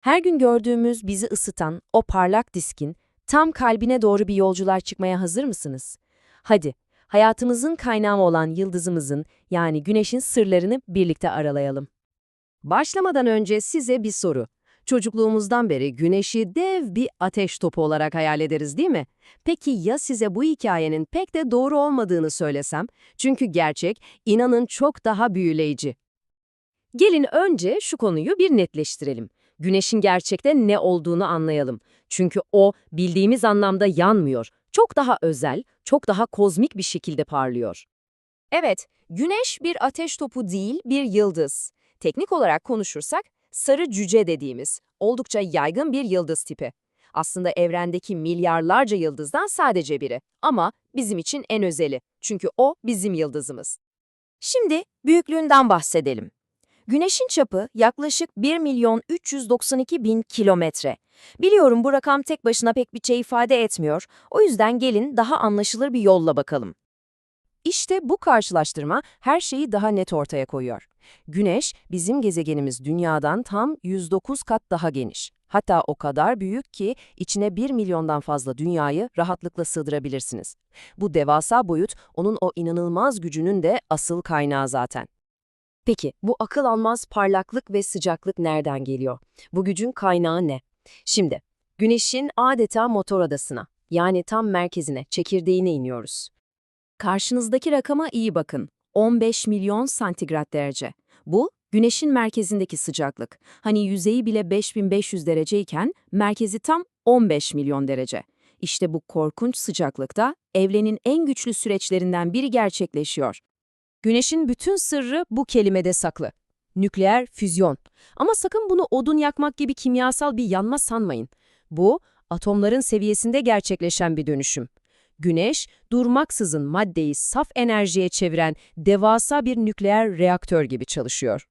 Her gün gördüğümüz bizi ısıtan o parlak diskin tam kalbine doğru bir yolculuğa çıkmaya hazır mısınız? Hadi, hayatımızın kaynağı olan yıldızımızın yani güneşin sırlarını birlikte aralayalım. Başlamadan önce size bir soru. Çocukluğumuzdan beri güneşi dev bir ateş topu olarak hayal ederiz değil mi? Peki ya size bu hikayenin pek de doğru olmadığını söylesem? Çünkü gerçek, inanın çok daha büyüleyici. Gelin önce şu konuyu bir netleştirelim. Güneşin gerçekte ne olduğunu anlayalım. Çünkü o bildiğimiz anlamda yanmıyor. Çok daha özel, çok daha kozmik bir şekilde parlıyor. Evet, güneş bir ateş topu değil, bir yıldız. Teknik olarak konuşursak, sarı cüce dediğimiz, oldukça yaygın bir yıldız tipi. Aslında evrendeki milyarlarca yıldızdan sadece biri. Ama bizim için en özeli. Çünkü o bizim yıldızımız. Şimdi büyüklüğünden bahsedelim. Güneşin çapı yaklaşık 1 milyon 392 bin kilometre. Biliyorum bu rakam tek başına pek bir şey ifade etmiyor. O yüzden gelin daha anlaşılır bir yolla bakalım. İşte bu karşılaştırma her şeyi daha net ortaya koyuyor. Güneş, bizim gezegenimiz Dünya'dan tam 109 kat daha geniş. Hatta o kadar büyük ki içine 1 milyondan fazla dünyayı rahatlıkla sığdırabilirsiniz. Bu devasa boyut onun o inanılmaz gücünün de asıl kaynağı zaten. Peki bu akıl almaz parlaklık ve sıcaklık nereden geliyor? Bu gücün kaynağı ne? Şimdi, Güneş'in adeta motor adasına, yani tam merkezine, çekirdeğine iniyoruz. Karşınızdaki rakama iyi bakın. 15 milyon santigrat derece. Bu, Güneş'in merkezindeki sıcaklık. Hani yüzeyi bile 5500 dereceyken merkezi tam 15 milyon derece. İşte bu korkunç sıcaklıkta evrenin en güçlü süreçlerinden biri gerçekleşiyor. Güneşin bütün sırrı bu kelimede saklı. Nükleer füzyon. Ama sakın bunu odun yakmak gibi kimyasal bir yanma sanmayın. Bu, atomların seviyesinde gerçekleşen bir dönüşüm. Güneş, durmaksızın maddeyi saf enerjiye çeviren devasa bir nükleer reaktör gibi çalışıyor.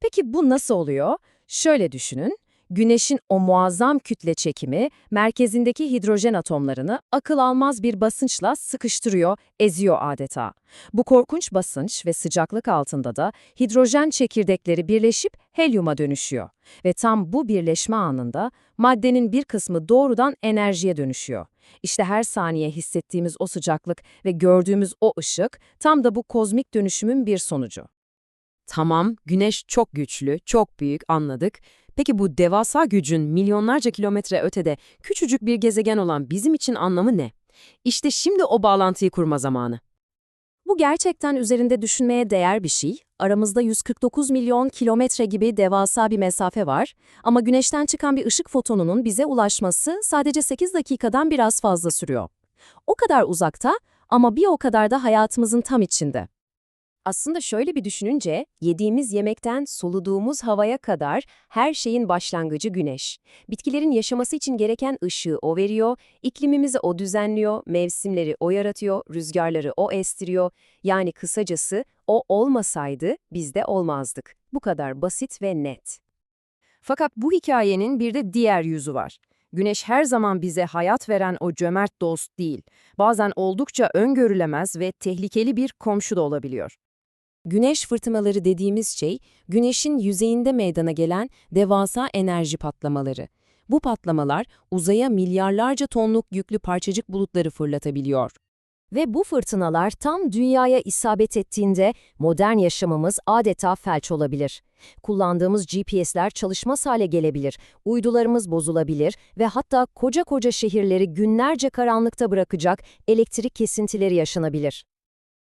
Peki bu nasıl oluyor? Şöyle düşünün. Güneşin o muazzam kütle çekimi merkezindeki hidrojen atomlarını akıl almaz bir basınçla sıkıştırıyor, eziyor adeta. Bu korkunç basınç ve sıcaklık altında da hidrojen çekirdekleri birleşip helyuma dönüşüyor. Ve tam bu birleşme anında maddenin bir kısmı doğrudan enerjiye dönüşüyor. İşte her saniye hissettiğimiz o sıcaklık ve gördüğümüz o ışık tam da bu kozmik dönüşümün bir sonucu. Tamam, güneş çok güçlü, çok büyük anladık. Peki bu devasa gücün milyonlarca kilometre ötede küçücük bir gezegen olan bizim için anlamı ne? İşte şimdi o bağlantıyı kurma zamanı. Bu gerçekten üzerinde düşünmeye değer bir şey. Aramızda 149 milyon kilometre gibi devasa bir mesafe var ama güneşten çıkan bir ışık fotonunun bize ulaşması sadece 8 dakikadan biraz fazla sürüyor. O kadar uzakta ama bir o kadar da hayatımızın tam içinde. Aslında şöyle bir düşününce, yediğimiz yemekten soluduğumuz havaya kadar her şeyin başlangıcı güneş. Bitkilerin yaşaması için gereken ışığı o veriyor, iklimimizi o düzenliyor, mevsimleri o yaratıyor, rüzgarları o estiriyor. Yani kısacası o olmasaydı biz de olmazdık. Bu kadar basit ve net. Fakat bu hikayenin bir de diğer yüzü var. Güneş her zaman bize hayat veren o cömert dost değil. Bazen oldukça öngörülemez ve tehlikeli bir komşu da olabiliyor. Güneş fırtınaları dediğimiz şey, güneşin yüzeyinde meydana gelen devasa enerji patlamaları. Bu patlamalar uzaya milyarlarca tonluk yüklü parçacık bulutları fırlatabiliyor. Ve bu fırtınalar tam dünyaya isabet ettiğinde modern yaşamımız adeta felç olabilir. Kullandığımız GPS'ler çalışmaz hale gelebilir, uydularımız bozulabilir ve hatta koca koca şehirleri günlerce karanlıkta bırakacak elektrik kesintileri yaşanabilir.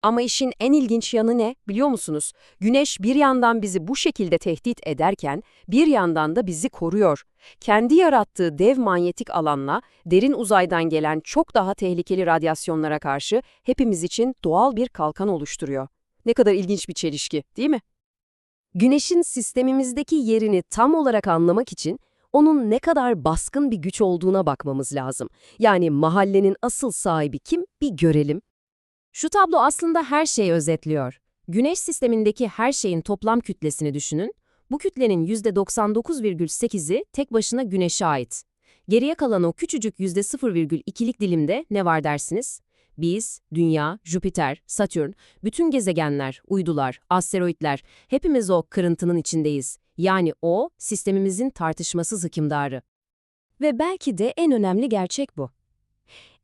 Ama işin en ilginç yanı ne biliyor musunuz? Güneş bir yandan bizi bu şekilde tehdit ederken bir yandan da bizi koruyor. Kendi yarattığı dev manyetik alanla derin uzaydan gelen çok daha tehlikeli radyasyonlara karşı hepimiz için doğal bir kalkan oluşturuyor. Ne kadar ilginç bir çelişki, değil mi? Güneşin sistemimizdeki yerini tam olarak anlamak için onun ne kadar baskın bir güç olduğuna bakmamız lazım. Yani mahallenin asıl sahibi kim bir görelim. Şu tablo aslında her şeyi özetliyor. Güneş sistemindeki her şeyin toplam kütlesini düşünün. Bu kütlenin %99,8'i tek başına Güneş'e ait. Geriye kalan o küçücük %0,2'lik dilimde ne var dersiniz? Biz, Dünya, Jüpiter, Satürn, bütün gezegenler, uydular, asteroitler, hepimiz o kırıntının içindeyiz. Yani o, sistemimizin tartışmasız hükümdarı. Ve belki de en önemli gerçek bu.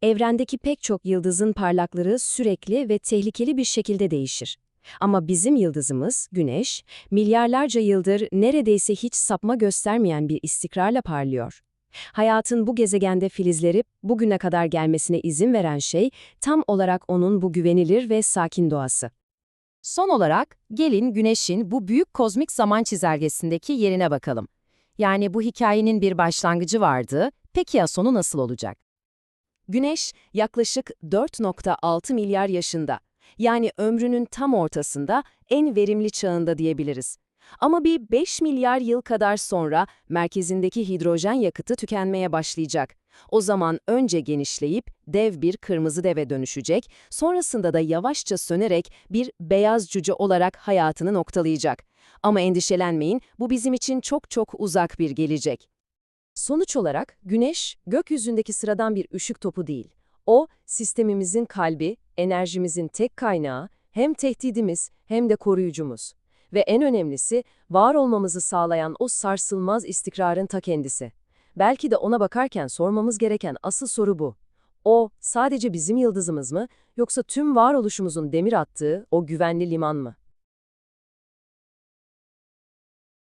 Evrendeki pek çok yıldızın parlaklığı sürekli ve tehlikeli bir şekilde değişir. Ama bizim yıldızımız, Güneş, milyarlarca yıldır neredeyse hiç sapma göstermeyen bir istikrarla parlıyor. Hayatın bu gezegende filizleri bugüne kadar gelmesine izin veren şey tam olarak onun bu güvenilir ve sakin doğası. Son olarak, gelin Güneş'in bu büyük kozmik zaman çizelgesindeki yerine bakalım. Yani bu hikayenin bir başlangıcı vardı, peki ya sonu nasıl olacak? Güneş yaklaşık 4.6 milyar yaşında. Yani ömrünün tam ortasında, en verimli çağında diyebiliriz. Ama bir 5 milyar yıl kadar sonra merkezindeki hidrojen yakıtı tükenmeye başlayacak. O zaman önce genişleyip dev bir kırmızı deve dönüşecek, sonrasında da yavaşça sönerek bir beyaz cüce olarak hayatını noktalayacak. Ama endişelenmeyin, bu bizim için çok çok uzak bir gelecek. Sonuç olarak Güneş, gökyüzündeki sıradan bir ışık topu değil. O, sistemimizin kalbi, enerjimizin tek kaynağı, hem tehdidimiz hem de koruyucumuz. Ve en önemlisi, var olmamızı sağlayan o sarsılmaz istikrarın ta kendisi. Belki de ona bakarken sormamız gereken asıl soru bu. O, sadece bizim yıldızımız mı, yoksa tüm varoluşumuzun demir attığı o güvenli liman mı?